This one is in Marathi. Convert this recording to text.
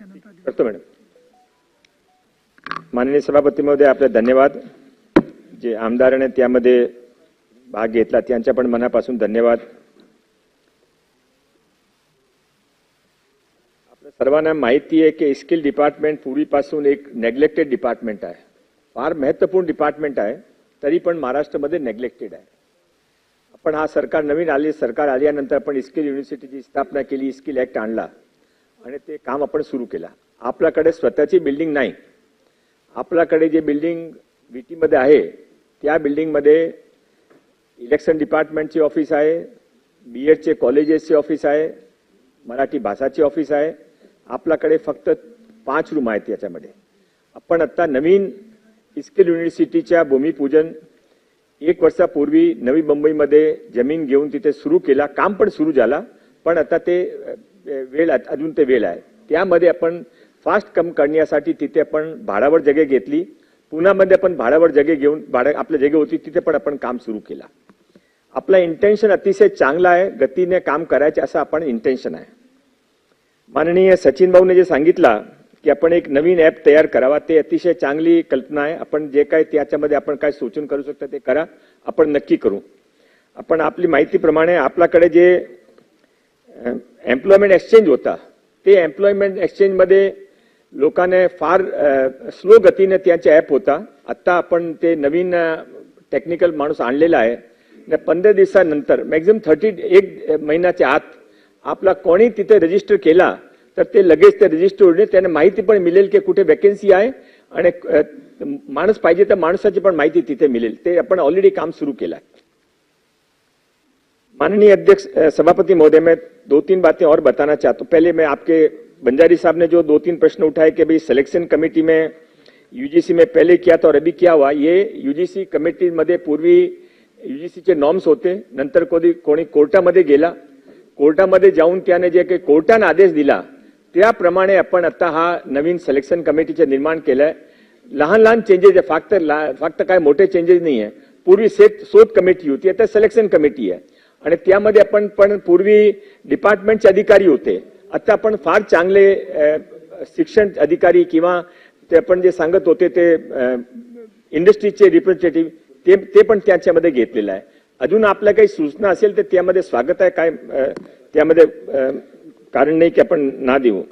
करतो मॅडम. माननीय सभापती महोदय आपले धन्यवाद. जे आमदाराने त्यामध्ये भाग घेतला त्यांच्या पण मनापासून धन्यवाद. आपल्या सर्वांना माहिती आहे की स्किल डिपार्टमेंट पूर्वीपासून एक नेग्लेक्टेड डिपार्टमेंट आहे. फार महत्त्वपूर्ण डिपार्टमेंट आहे तरी पण महाराष्ट्रामध्ये नेग्लेक्टेड आहे. आपण हा सरकार नवीन आले सरकार आल्यानंतर आपण स्किल युनिव्हर्सिटीची स्थापना केली स्किल ॲक्ट आणला. आणि ते काम आपण सुरू केलं. आपल्याकडे स्वतःची बिल्डिंग नाही. आपल्याकडे जे बिल्डिंगमध्ये आहे त्या बिल्डिंगमध्ये इलेक्शन डिपार्टमेंटची ऑफिस आहे बी एडचे कॉलेजेसचे ऑफिस आहे मराठी भाषाची ऑफिस आहे. आपल्याकडे फक्त पाच रूम आहेत याच्यामध्ये. आपण आत्ता नवीन इस्किल युनिव्हर्सिटीच्या भूमिपूजन एक वर्षापूर्वी नवी मुंबईमध्ये जमीन घेऊन तिथे सुरू केला. काम पण सुरू झाला पण आता ते वेळ अजून ते वेळ आहे. त्यामध्ये आपण फास्ट कम करण्यासाठी तिथे आपण भाड्यावर जगे घेतली. पुण्यामध्ये आपण भाड्यावर जगे घेऊन भाडं आपल्या जगे होती तिथे पण आपण काम सुरू केला. आपला इंटेन्शन अतिशय चांगला आहे गतीने काम करायचे असं आपण इंटेन्शन आहे. माननीय सचिन भाऊने जे सांगितलं की आपण एक नवीन ॲप तयार करावा ते अतिशय चांगली कल्पना आहे. आपण जे काय त्याच्यामध्ये आपण काय सूचन करू शकता ते करा. आपण नक्की करू. आपण आपली माहितीप्रमाणे आपल्याकडे जे एम्प्लॉयमेंट एक्सचेंज होता. ते एम्प्लॉयमेंट एक्सचेंजमध्ये लोकांना फार स्लो गतीने त्यांचे ॲप होता. आत्ता आपण ते नवीन टेक्निकल माणूस आणलेला आहे. आणि पंधरा दिवसानंतर मॅक्झिमम थर्टी एक महिन्याच्या आत आपला कोणी तिथे रजिस्टर केला तर ते लगेच ते रजिस्टर होईल त्यांना माहिती पण मिळेल की कुठे वॅकेन्सी आहे. आणि माणूस पाहिजे तर माणसाची पण माहिती तिथे मिळेल. ते आपण ऑलरेडी काम सुरू केलं आहे. माननीय अध्यक्ष सभापति महोदय, मैं दो तीन बातें और बताना चाहता हूँ। पहले मैं आपके, बंजारी साहब ने जो दो तीन प्रश्न उठाए कि भाई सिलेक्शन कमिटी में यूजीसी में पहले किया था और अभी क्या हुआ, ये यूजीसी कमिटी मध्ये पूर्वी युजीसीचे नॉर्म्स होते, नंतर कोणी कोणी कोर्टामध्ये गेला। कोर्टामध्ये जाऊन त्याने जे काही कोर्टाने आदेश दिला त्याप्रमाणे आपण आता हा नवीन सिलेक्शन कमिटीचे निर्माण केलंय. लहान लहान चेंजेस आहे, फक्त फक्त काय मोठे चेंजेस नाही आहे पूर्वी सेट, शोध कमिटी होती, आता सिलेक्शन कमिटी आहे. आणि त्यामध्ये आपण पण पूर्वी डिपार्टमेंटचे अधिकारी होते. आता आपण फार चांगले शिक्षण अधिकारी किंवा ते आपण जे सांगत होते ते इंडस्ट्रीचे रिप्रेझेंटेटिव्ह ते ते पण त्याच्यामध्ये घेतलेलं आहे. अजून आपल्या काही सूचना असेल तर त्यामध्ये स्वागत आहे काय त्यामध्ये कारण नाही की आपण ना देऊ.